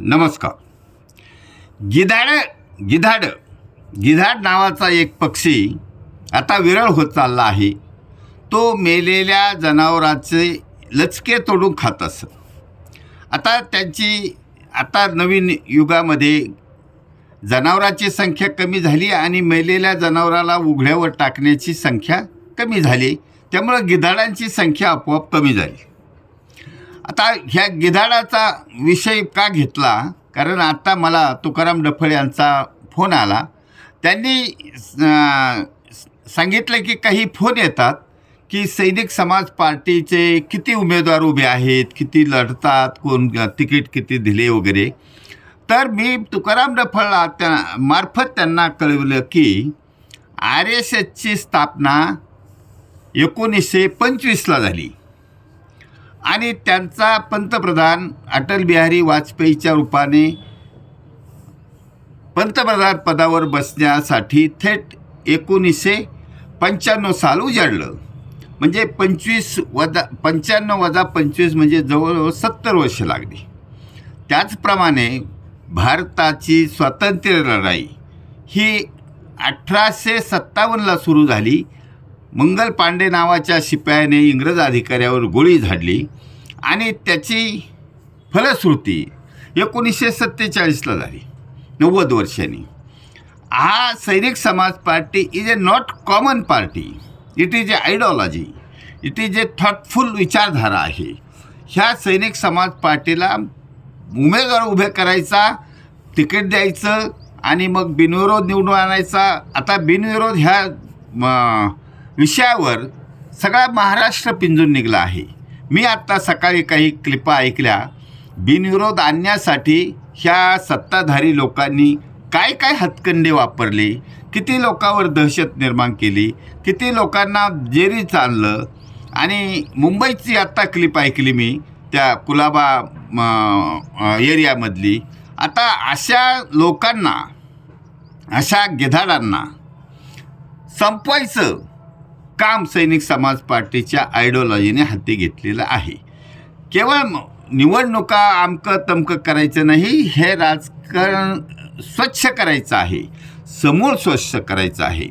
नमस्कार. गिधाड गिधाड गिधाड नावाचा एक पक्षी आता विरळ होत चालला आहे. तो मेलेल्या जनावराचे लचके तोडून खात असत. आता त्यांची आता नवीन युगामध्ये जनावरांची संख्या कमी झाली आणि मेलेल्या जनावराला उघड्यावर टाकण्याची संख्या कमी झाली. त्यामुळं गिधाडांची संख्या आपोआप कमी झाली. आता ह्या गिधाडाचा विषय का घेतला? कारण आता मला तुकाराम डफळ यांचा फोन आला. त्यांनी सांगितलं की काही फोन येतात की सैनिक समाज पार्टीचे किती उमेदवार उभे आहेत किती लढतात कोण तिकीट किती दिले वगैरे. तर मी तुकाराम डफळला त्या मार्फत त्यांना कळवलं की आर एस एसची स्थापना एकोणीसशे पंचवीसला झाली. आणि त्यांचा पंतप्रधान अटल बिहारी वाजपेयीच्या रूपाने पंतप्रधान पदावर बसण्यासाठी थेट एकोणीसशे पंच्याण्णव साल उजाडलं. म्हणजे पंचवीस वजा पंच्याण्णव वजा पंचवीस म्हणजे जवळजवळ सत्तर वर्ष लागली. त्याचप्रमाणे भारताची स्वातंत्र्य लढाई ही अठराशे सत्तावन्नला सुरू झाली. मंगल पांडे नावाच्या शिपायाने इंग्रज अधिकाऱ्यावर गोळी झाडली आणि त्याची फलश्रुती एकोणीसशे सत्तेचाळीसला झाली नव्वद वर्षांनी. हा Sainik Samaj party is a not common party it is a ideology it is a thoughtful विचारधारा आहे. ह्या सैनिक समाज पार्टीला उमेदवार उभे करायचा तिकीट द्यायचं आणि मग बिनविरोध निवडून आणायचा. आता बिनविरोध ह्या विषयावर सगळा महाराष्ट्र पिंजून निघला आहे. मी आत्ता सकाळी काही क्लिपा ऐकल्या. बिनविरोध आणण्यासाठी ह्या सत्ताधारी लोकांनी काय काय हतकंडे वापरले? किती लोकांवर दहशत निर्माण केली? किती लोकांना जेरी चाललं? आणि मुंबईची आत्ता क्लिप ऐकली मी त्या कुलाबा एरियामधली. आता अशा लोकांना अशा गिधाडांना संपवायचं. काम सैनिक समाज पार्टीच्या आयडिओलॉजीने हाती घेतलेलं आहे. केवळ निवडणुका आमकं तमकं करायचं नाही हे राजकारण स्वच्छ करायचं आहे. समूळ स्वच्छ करायचं आहे.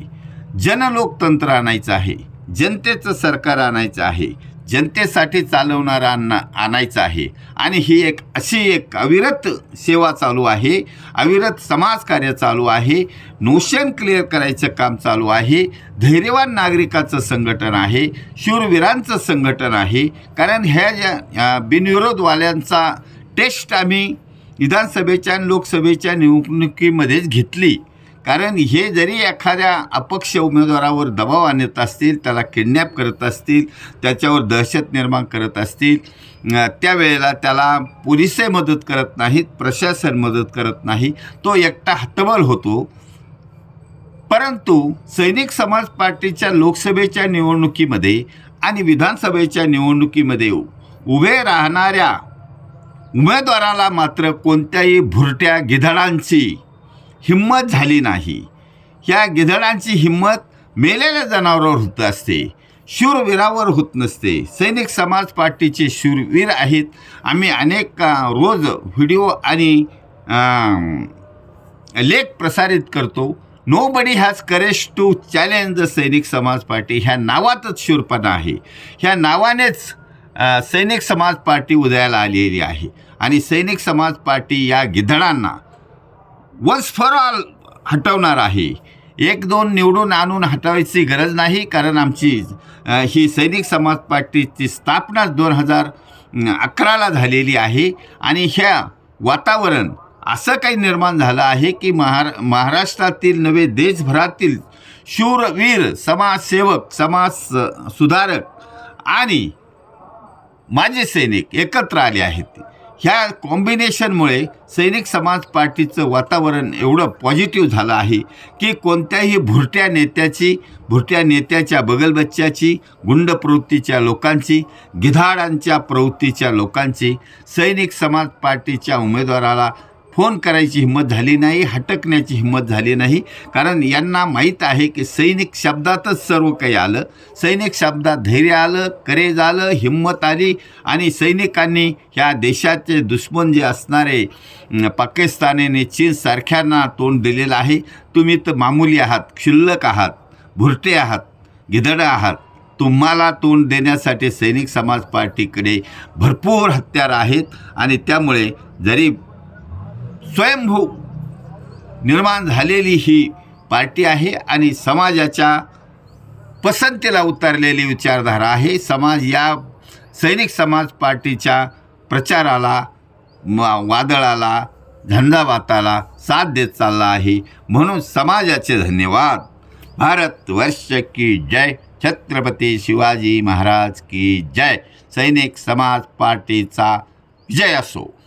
जनलोकतंत्र आणायचं आहे. जनतेचं सरकार आणायचं आहे. जनतेसाठी चालवणारा अन्न आणायचं आहे. आणि ही एक अशी एक अविरत सेवा चालू आहे. अविरत समाजकार्य चालू आहे. नोशन क्लिअर करायचं काम चालू आहे. धैर्यवान नागरिकाचं संघटन आहे. शूरवीरांचं संघटन आहे. कारण ह्या ज्या बिनविरोधवाल्यांचा टेस्ट आम्ही विधानसभेच्या आणि लोकसभेच्या निवडणुकीमध्येच घेतली. कारण हे जरी एखाद्या अपक्ष उमेदवारावर दबाव आणत असतील त्याला किडनॅप करत असतील त्याच्यावर दहशत निर्माण करत असतील त्यावेळेला त्याला पोलिसही मदत करत नाहीत प्रशासन मदत करत नाही. तो एकटा हतबल होतो. परंतु सैनिक समाज पार्टीच्या लोकसभेच्या निवडणुकीमध्ये आणि विधानसभेच्या निवडणुकीमध्ये उभे राहणाऱ्या उमेदवाराला मात्र कोणत्याही भुरट्या गिधाडांची हिंमत झाली नाही. या गिधडांची हिंमत मेलेल्या जनावरावर होत असते. शूरवीरावर होत नसते. सैनिक समाज पार्टीचे शूरवीर आहेत. आम्ही अनेक रोज व्हिडिओ आणि लेख प्रसारित करतो. Nobody has courage to challenge the Sainik Samaj party ह्या नावातच शूरपणा आहे. ह्या नावानेच सैनिक समाज पार्टी उदयाला आलेली आहे. आणि सैनिक समाज पार्टी या गिधडांना वन्स फॉर ऑल हटवणार आहे. एक दोन निवडून आणून हटवायची गरज नाही कारण आमची ही सैनिक समाज पार्टीची स्थापना दोन हजार अकराला झालेली आहे. आणि ह्या वातावरण असं काही निर्माण झालं आहे की महार महाराष्ट्रातील नवे देशभरातील शूरवीर समाजसेवक समाज सुधारक आणि माजी सैनिक एकत्र आले आहेत. ह्या कॉम्बिनेशनमुळे सैनिक समाज पार्टीचं वातावरण एवढं पॉझिटिव्ह झालं आहे की कोणत्याही भुरट्या नेत्याची भुरट्या नेत्याच्या बगलबच्च्याची गुंड प्रवृत्तीच्या लोकांची गिधाडांच्या प्रवृत्तीच्या लोकांची सैनिक समाज पार्टीच्या उमेदवाराला फोन करायची हिंमत झाली नाही हटकण्याची हिंमत झाली नाही. कारण यांना माहीत आहे की सैनिक शब्दातच सर्व काही आलं. सैनिक शब्दात धैर्य आलं करेज आलं हिंमत आली आणि सैनिकांनी ह्या देशाचे दुश्मन जे असणारे पाकिस्तानीने चीनसारख्यांना तोंड दिलेलं आहे. तुम्ही तर मामूली आहात क्षुल्लक आहात भुरटे आहात गिधडं आहात. तुम्हाला तोंड देण्यासाठी सैनिक समाज पार्टीकडे भरपूर हत्यार आहेत आणि त्यामुळे जरी स्वयंभू निर्माण झालेली ही पार्टी आहे आणि समाजाच्या पसंतीला उतरलेली विचारधारा आहे. समाज या सैनिक समाज पार्टीच्या प्रचाराला वादळाला झंझावाताला साथ देत चालला आहे. म्हणून समाजाचे धन्यवाद. भारत वर्ष की जय. छत्रपती शिवाजी महाराज की जय. सैनिक समाज पार्टीचा विजय असो.